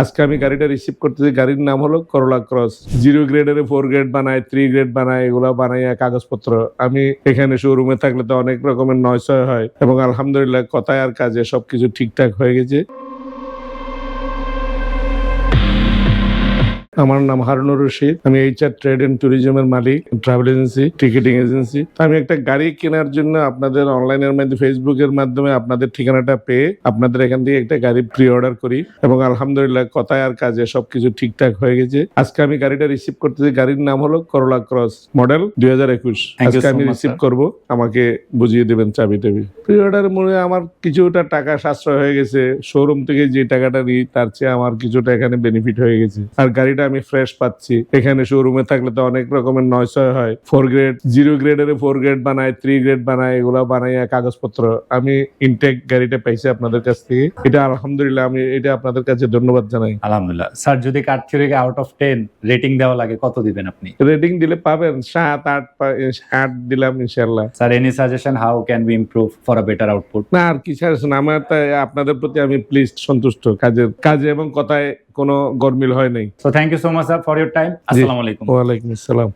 আজকে আমি গাড়িটা রিসিভ করতেছি, গাড়ির নাম হলো করোলা ক্রস জিরো গ্রেডের ফোর গ্রেড বানায় থ্রি গ্রেড বানায়, এগুলো বানাইয়া কাগজপত্র। আমি এখানে শোরুমে থাকলে তো অনেক রকমের নয়সয় হয়। এবং আলহামদুলিল্লাহ কথায় আর কাজে সবকিছু ঠিকঠাক হয়ে গেছে। আমার নাম হারুনুর রশিদ। আমি এইচআর ট্রেড এন্ড ট্যুরিজমের মালিক ট্রাভেল এজেন্সি টিকিটিং এজেন্সি আমি একটা গাড়ি কেনার জন্য আপনাদের অনলাইনের মাধ্যমে ফেসবুকের মাধ্যমে আপনাদের ঠিকানাটা পেয়ে আপনাদের এখান থেকে একটা গাড়ি প্রি অর্ডার করি এবং আলহামদুলিল্লাহ কথায় আর কাজে সবকিছু ঠিকঠাক হয়ে গেছে। আজকে আমি গাড়িটা রিসিভ করতেছি গাড়ির নাম হলো করোলা ক্রস মডেল দুই হাজার একুশ। আজকে আমি রিসিভ. করব আমাকে বুঝিয়ে দেবেন চাবি টাবি। প্রি অর্ডার মনে আমার কিছুটা টাকা সাশ্রয় হয়ে গেছে শোরুম থেকে যে টাকাটা নিই তার চেয়ে আমার কিছুটা এখানে বেনিফিট হয়ে গেছে। আর গাড়িটা আমি ফ্রেশ পাচ্ছি। এখানে শোরুমে থাকলে তো অনেক রকমের নয়সয় হয় ফোর গ্রেড জিরো গ্রেডের ফোর গ্রেড বানায় থ্রি গ্রেড বানায় এগুলো বানাইয়া কাগজপত্র। আমি ইনটেক গাড়িটা পাইছি আপনাদের কাছ থেকে। এটা আলহামদুলিল্লাহ আমি এটা আপনাদের কাছে ধন্যবাদ জানাই। আলহামদুলিল্লাহ। স্যার যদি কার থিওরিকে আউট অফ টেন রেটিং দেওয়া লাগে কত দিবেন আপনি? রেটিং দিলে পাবেন সাত আট আট দিলাম ইনশাল্লাহ sir any suggestion how can be improve for a better output না আর কি ছাড়ছেন আমার আপনাদের প্রতি আমি প্লিজ সন্তুষ্ট। কাজের কাজে এবং কথায় কোনো গরমিল হয় নাই। So thank you so much sir for your time আসসালামু আলাইকুম ওয়ালাইকুম আসসালাম।